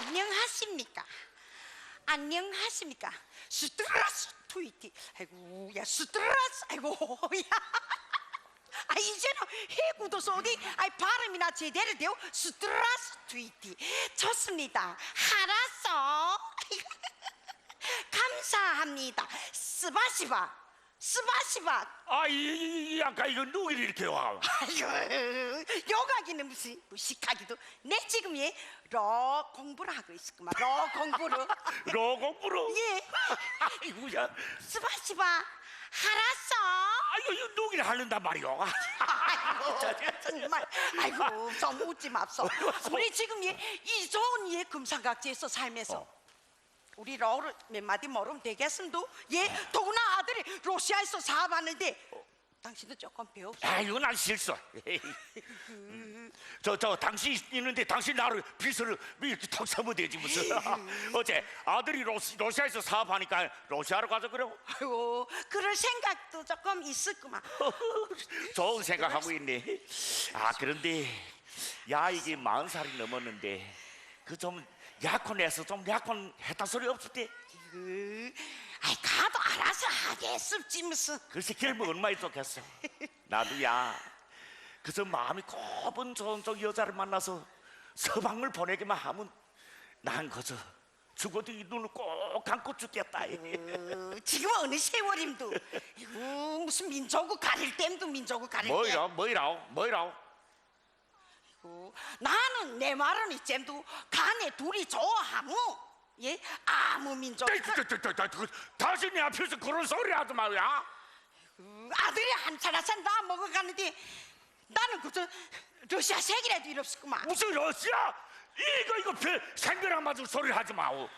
안녕하십니까? 안녕하십니까? 스트라스 트위티. 아이고, 야 스트라스. 아이고, 야. 아 이제는 해 굳어서 어디 아이 발음이나 제대로 돼요 스트라스 트위티 좋습니다 알았어 감사합니다 스바시바 스바시바. 아, 이, 이, 이 아까 이거 누구 이렇게 와? 아유 요가기는 무슨 무식하기도. 내 지금 얘러 공부를 하고 있었구만. 러 공부를. 로 공부로? 예. 아이고야. 스바시바. 알았어. 아이고 이거 누구를 하는단 말이오? 아이고 정말. 아이고 좀 웃지 맙소. 우리 지금 얘이 좋은 얘 금상각지에서 살면서 우리 러를 몇 마디 모르면 되겠음도 얘 더구나 아들이 러시아에서 사업하는데 당신도 조금 배웁시다 아, 이거 난 실수. 저, 저, 당신 있는데 당신 나를 빚을 이렇게 턱 서면 되지 무슨. 어제 아들이 로시, 러시아에서 사업하니까 러시아로 가자 그래. 아이고 그럴 생각도 조금 있었구만 좋은 생각하고 있네. 아, 그런데 야 이게 마흔 살이 넘었는데 그좀 약혼해서 좀 약혼했다 소리 없을 때 그, 아이 가도 알아서 하겠습지 무슨 글쎄 결국 얼마나 좋겠어. 나도 야. 그저 마음이 좋은 저 여자를 만나서 서방을 보내기만 하면 난 그저 죽어도 이 눈을 꼭 감고 죽겠다. 어, 지금 어느 세월임도. 이거 무슨 민족을 가릴 땜도 민족을 가릴 땜 뭐이라 뭐이라 뭐이라 어, 나는 내 말은 이잼도 간에 둘이 좋아하무 예 아무 민족 다시 내 앞에서 그런 소리 하지. 어, 아들이 한 차례씩 나 먹어가는데 나는 그저 러시아 색이라도 일 없었구만 무슨 러시아? 이거 이거 별 생벼락 맞을 소리 하지 마오.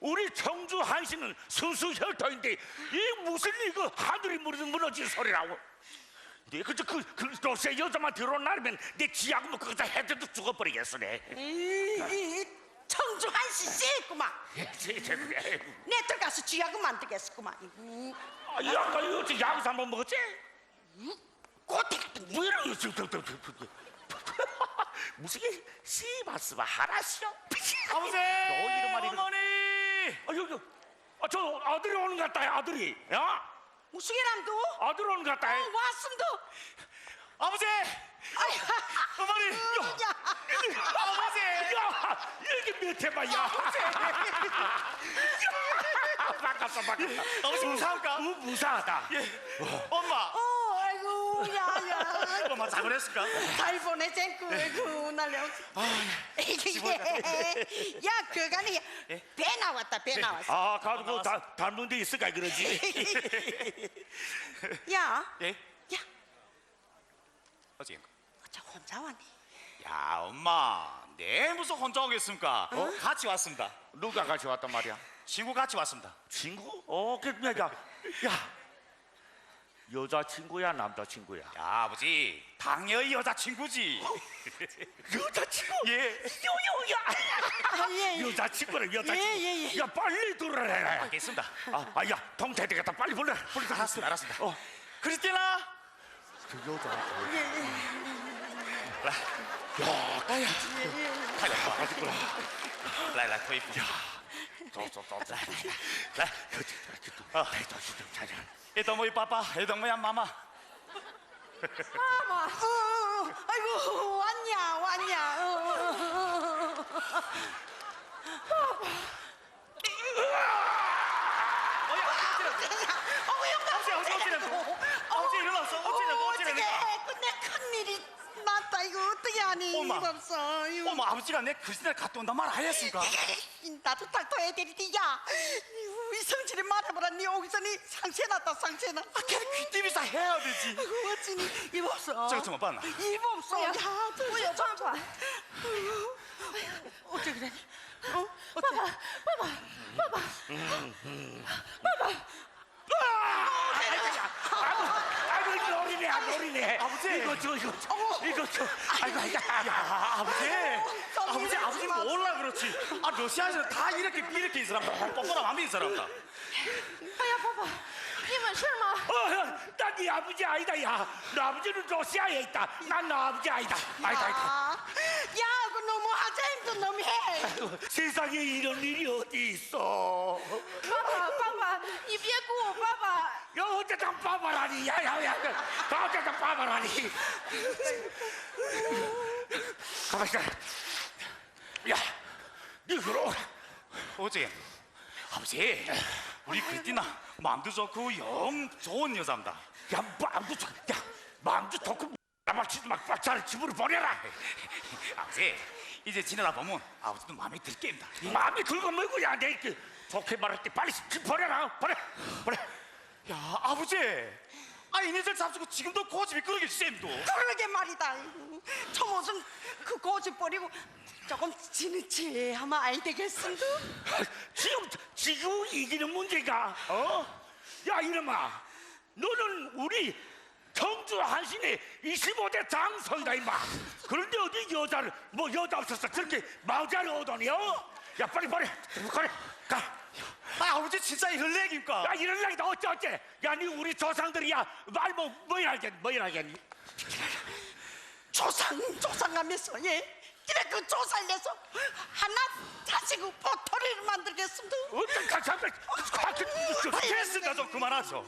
우리 청주 한신은 순수 혈통인데 이 무슨 이거 하늘이 무너진 소리라고. 네 그저 그, 그 러시아 여자만 들어온 날이면 내 지하고 뭐 그거 다 해줘도 죽어버리겠어네. 이, 이 청주 한시 쎄구만 내 들어가서 쥐하고 만들겠구만 아, 이 아까 이거 어째 양수 한번 먹었지? 뭐 저, 저, 저, 저. 무슨 게 씨바스바 하라시오. 아버지! 너 이런 말이 어머니! 아 여기 아, 저 아들이 오는 것 같다 아들이. 야 무슨 이람도 아들 오는 것 같다. 어, 왔음도 아버지! 아이 어머니! 야 아버지! 야, 이게 몇 해봐, 야. 반갑다, 반갑다. 아버지 무사합니까? 무, 무사하다. 예. 엄마! 어, 아이고, 야, 야. 엄마 잘 보냈을까? 달 보내젠 그, 그, 날려. 이게, 야, 그간에 배 나왔다, 배 나왔어. 아, 가지고 다 닮은 데 있을까 그러지. 야, 예? 야, 어찌? 저 혼자 왔네. 야 엄마 네 무슨 혼자 오겠습니까? 같이 왔습니다 누가 같이 왔단 말이야? 친구 같이 왔습니다 친구? 어, 그, 야, 야, 야. 여자 친구야, 남자 친구야? 야 아버지 당연히 여자친구지 여자 친구? 예 요요야. 아, 예, 예. 여자 친구는 여자 예, 친구. 예, 예. 야, 빨리 들어라. 알겠습니다 아, 아, 야, 동태 되겠다. 빨리 불러. 불러. 알았습니다 알았습니다 어, 크리스티나 그 여자. 라 야, 타이거 아직구나. 라이라 토이프 저, 저, 저, 저. 라 아, 다시 좀 자자. 이동 모이 빠빠 이동 모야 마마 마마, 어, 어, 아이고, 왔냐, 왔냐. 어, 어, 어. 어머, 영감. 아버지 아버지 어찌라고 아버지 일어났어 어찌라고 어찌라니까 어떡해, 내 큰일이 났다, 이거 어떻게 하니? 엄마. 없어. 엄마 아버지가 내 크리스티나 갔다 온단 말 아니었습니까? 나도 닥터 애들이 야. 우리 성질이 말해보라 니 오기 전에 상처났다 상처났다. 걔는 귀띠비사 해야 되지. 아이고 어찌니? 입 없어. 저거 좀 봐봐 입 없어. 야 뭐야 봐봐. 어째 그래? 어? 어째? 아이고, 아이고, 노리네, 아, 노리네. 아버지. 이거 저, 이거 저, 이거 저. 아이고, 아이고, 야 아버지 좀 아버지 이러지 아버지 마. 몰라 그렇지 아 러시아에서 다 이렇게 이렇게 이 사람 뻔뻔한 마음이 이 사람다 哎呀，爸爸，你没事吗？ 어, 난네 아버지 아니다, 야. 너 아버지는 러시아에 있다. 난 너 아버지 아니다. 아니다, 아니다. 야, 야, 그 너무 하지 아자임도 너무해. 세상에 이런 일이 어디 있어? 爸爸，爸爸，你别哭，爸爸。 야 어쨌든 빠바라니. 야야야 나 어쨌든 빠바라니. 가만 있어. 야니 그럼. 어제 아버지 우리 크리스티나 마음도 좋고 영 좋은 여자입니다. 야 마음도 좋- 야 마음도 좋고 나막치지 막 박차를 집으로 보내라. 아버지 이제 지내다 보면 아버지도 마음에 들 게입니다. 마음이 긁어먹고 야내 이렇게 좋게 말할 때 빨리 집 보내라. 보내 보내 야 아버지 아 이네들 잡수고 지금도 고집이 그러게 쌤도 그러게 말이다. 저 무슨 그 고집 버리고 조금 지는치 하면 아이 되겠음도. 지금 지금 이기는 문제가 어? 야 이놈아 너는 우리 청주 한신의 25대 장성이다 임마 그런데 어디 여자를 뭐 여자 없었어 저렇게 마자를 오더니 어? 야 빨리 빨리 그래 가 아 아버지 진짜 이럴 얘기입니까? 야 이런 날이다 어째 어째 야니 우리 조상들이야 말뭐 뭐야 알겠니 뭐야 알겠니 조상 조상하면서 예. 그래 그 조상 내서 하나 자식을 보토리를 만들겠음도. 어떤 가참들 됐으니까 좀 그만하죠.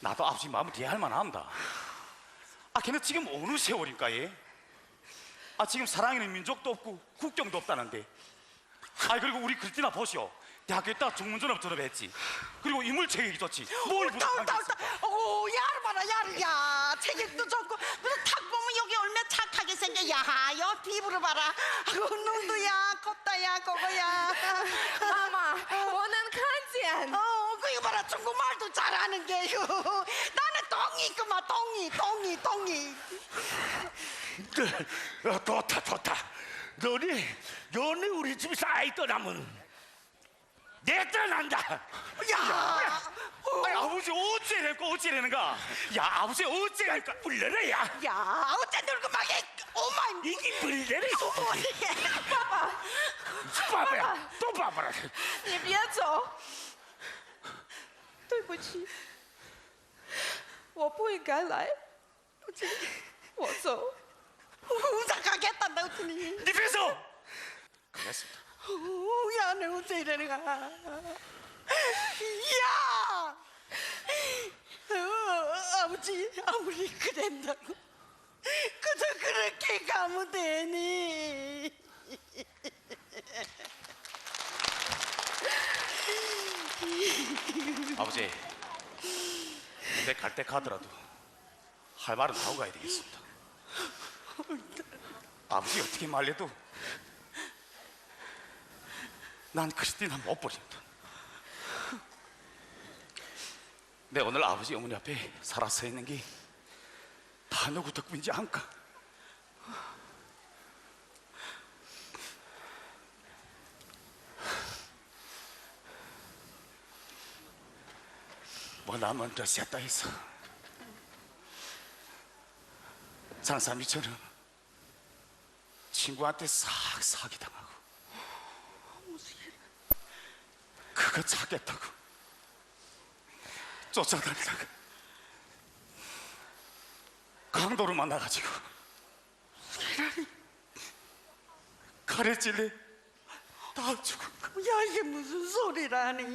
나도 아버지 마음을 이해할 만합니다. 아 걔는 지금 어느 세월일까 얘? 아 지금 사랑하는 민족도 없고 국경도 없다는데. 아니 그리고 우리 글띠나 보시오. 대학교 딱 중문전업 졸업했지. 그리고 인물체격이 좋지. 뭘 부탁한 게 옳다 있어? 오 야르바라 야르야. 체격도 좋고. 너탁 보면 여기 얼마나 착하게 생겨. 야하여 피부를 봐라. 아이고 눈도야 컸다야 그거야. 마마 원은 크란치안 어그 이거 봐라. 중국말도 잘하는 게요 나는 똥이 그마 똥이 똥이 똥이. 그, 어, 좋다 좋다. 너네 너네 우리 집에서 아이 떠나면 내 떠난다 야, 아니 아버지 어찌래고 어찌래는가? 야 아버지 어찌랄까? 불러라 야 야, 어째 늙고 막이 오마이. 이게 불러라爸爸， 봐봐야 또 봐봐라 你别走。对不起，我不应该来。我走。 우작하겠다 너더니. 네 배서. 그랬습니다. 오, 야, 내 어째 이러는가? 야, 어, 아버지 아무리 그랬다고 그저 그렇게 가면 되니? 아버지, 내갈 때 가더라도 할 말은 하고 가야 되겠습니다. 아버지 어떻게 말려도 난 크리스티나 못 버립니다. 내 오늘 아버지 어머니 앞에 살아서 있는 게 다 누구 덕분인지 안까? 뭐나 먼저 셋다 해서 장사미처럼 친구한테 싹 사기당하고 그거 찾겠다고 쫓아다니다가 강도로 만나가지고 칼에 찔려 다거 야, 이게 무슨 소리라니?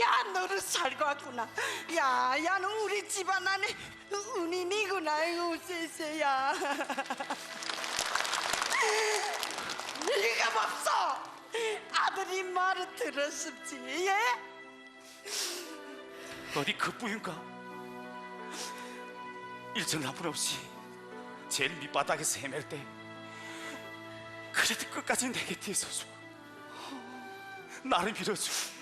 야 너를 살고 왔구나. 야 야는 우리 집안 안에 은인이구나 이거 쎄쎄야. 네가 없어. 아들이 말을 들었습지 예? 어디 그뿐인가? 일정 한푼 없이 제일 밑바닥에서 헤맬 때 그래도 끝까지 내게 뒤서서 나를 밀어주고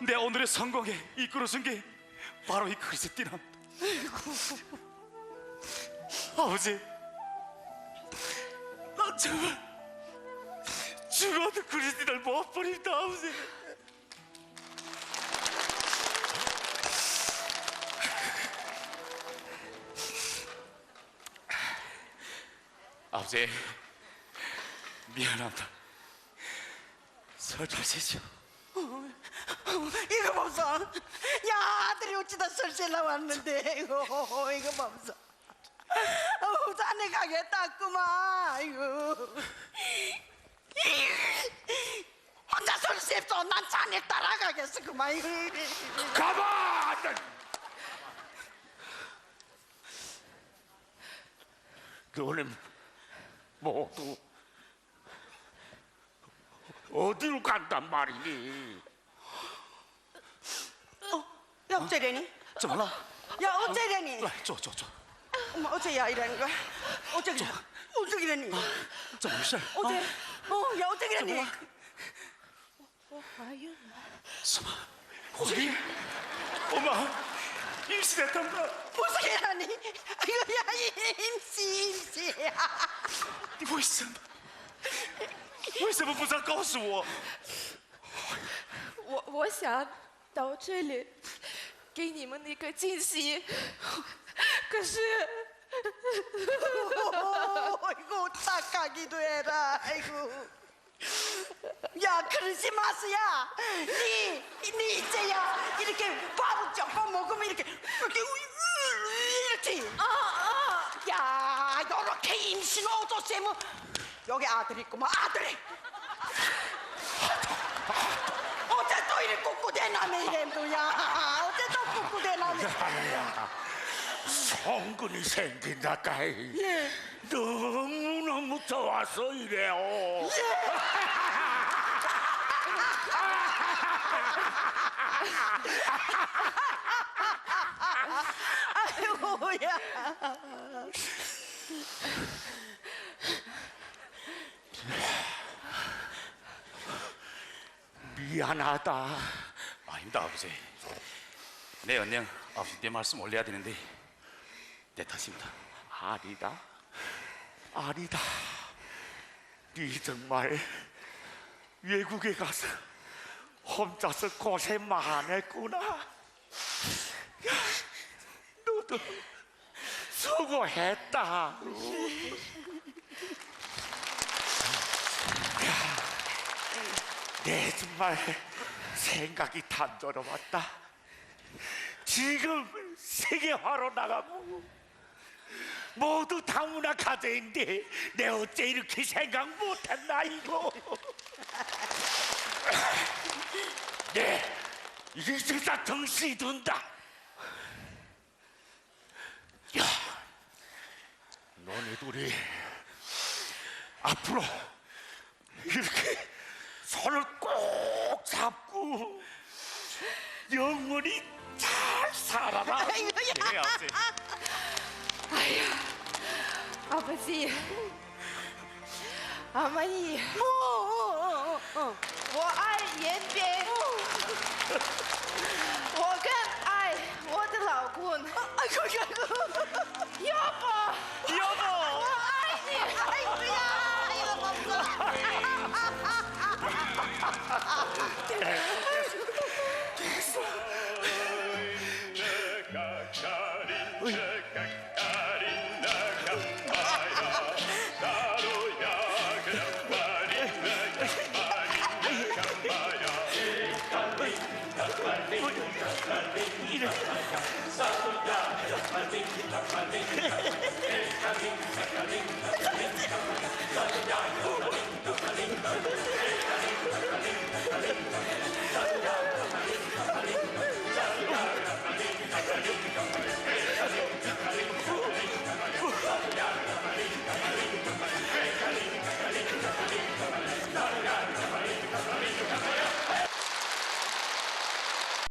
내 오늘의 성공에 이끌어준 게 바로 이 크리스티나 아버지, 나 정말 죽어도 그리스도를 못 버린다, 아버지. 아버지, 미안합니다. 설파세죠. 이거 봅소. 야 아들이 어찌다 설세 나왔는데 이거 이거 봅소. 어, 자네 가겠다구만. 이거. 혼자 설세했어. 난 자네 따라가겠어. 그만 이거. 가만! 너는 모두 어디로 간단 말이니? 야 어째래니? 좀 몰라. 야 어째래니? 저, 저, 저. 엄마 어째야 이러는 거야? 어째 그래? 어째 그러니? 저 무슨? 어째? 어, 야 어째 그러니? 수마. 어디? 엄마, 임신했단다. 무슨 개라니? 이거 야 임시 임시. 你为什么？为什么不早告诉我？我我想到这里 给你们一个惊喜，可是 어이구 착하기도 해라 아이고 야 그러지 마세요 니, 니 이제야 이렇게 밥 조금 먹으면 이렇게 이렇게 우- 이렇게 야 요렇게 임신 오졌으면 여기 아들 있구만 아들이 어째 또 이리 꿋꿋대나매 이랬도야 성근이 생긴다까이. 예. 너무너무 좋아서 이래요. 아이고야 미안하다. 아닙니다, 아버지. 내 언영 아버지 내 말씀 올려야 되는데 내 탓입니다. 아니다. 아니다. 네 정말 외국에 가서 혼자서 고생 많았구나. 야, 너도 수고했다. 야, 내 정말 생각이 단조로웠다. 지금 세계화로 나가고 모두 다문화 가정인데 내 어째 이렇게 생각 못했나 이거? 네 이제 진짜 정신이 든다. 야 너네 둘이 앞으로 이렇게 손을 꼭 잡고 영원히 잘 살아라. 네, 아버지. 哎呀，阿不济，阿妈姨，我爱延边，我更爱我的老公。哎呦，要不？Thank you.